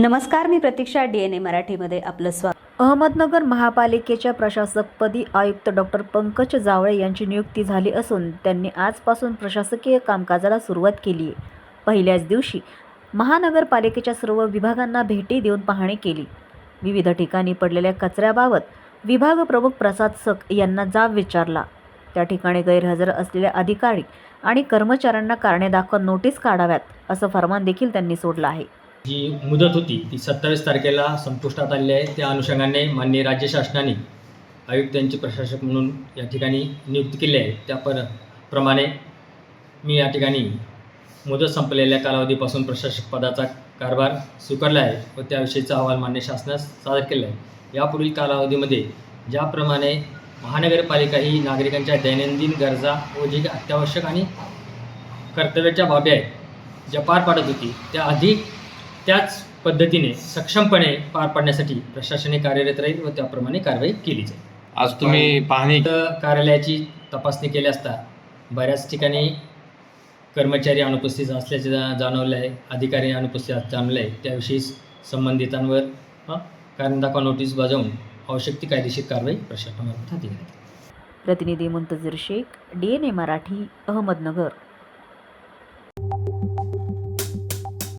नमस्कार मी प्रतीक्षा D N ए मराठीमध्ये आपलं स्वागत. अहमदनगर महापालिकेच्या प्रशासकपदी आयुक्त डॉक्टर पंकज जावळे यांची नियुक्ती झाली असून त्यांनी आजपासून प्रशासकीय कामकाजाला सुरुवात केली आहे. पहिल्याच दिवशी महानगरपालिकेच्या सर्व विभागांना भेटी देऊन पाहणी केली. विविध ठिकाणी पडलेल्या कचऱ्याबाबत विभाग प्रमुख प्रसाद सक यांना जाब विचारला. त्या ठिकाणी गैरहजर असलेल्या अधिकारी आणि कर्मचाऱ्यांना कारणे दाखवा नोटीस काढाव्यात असं फरमान देखील त्यांनी सोडलं आहे. जी मुदत होती ती सत्तावीस तारखेला संपुष्टात आलेली आहे. त्या अनुषंगाने माननीय राज्य शासनाने आयुक्तांचे प्रशासक म्हणून या ठिकाणी नियुक्ती केली आहे. त्या पर प्रमाणे मी या ठिकाणी मुदत संपलेल्या कालावधीपासून प्रशासक पदाचा कारभार स्वीकारला आहे व त्याविषयीचा अहवाल मान्य शासनास सादर केला आहे. यापुढील कालावधीमध्ये ज्याप्रमाणे महानगरपालिका ही नागरिकांच्या दैनंदिन गरजा व जे अत्यावश्यक आणि कर्तव्याच्या बाबी आहेत ज्या पार पाडत होती त्या अधिक त्याच पद्धतीने सक्षमपणे पार पाडण्यासाठी प्रशासने कार्यरत राहील व त्याप्रमाणे कारवाई केली जाईल. आज तुम्ही पाहणी कार्यालयाची तपासणी केली असता बऱ्याच ठिकाणी कर्मचारी अनुपस्थित असल्याचे जा- जाणवले आहे अधिकारी अनुपस्थित जाणवले आहे त्याविषयी संबंधितांवर कारण दाखवा नोटीस बजावून आवश्यक ती कायदेशीर कारवाई प्रशासनामार्फत हाती घेण्यात येईल. प्रतिनिधी Muntazir Shaikh D N A Marathi Ahmednagar.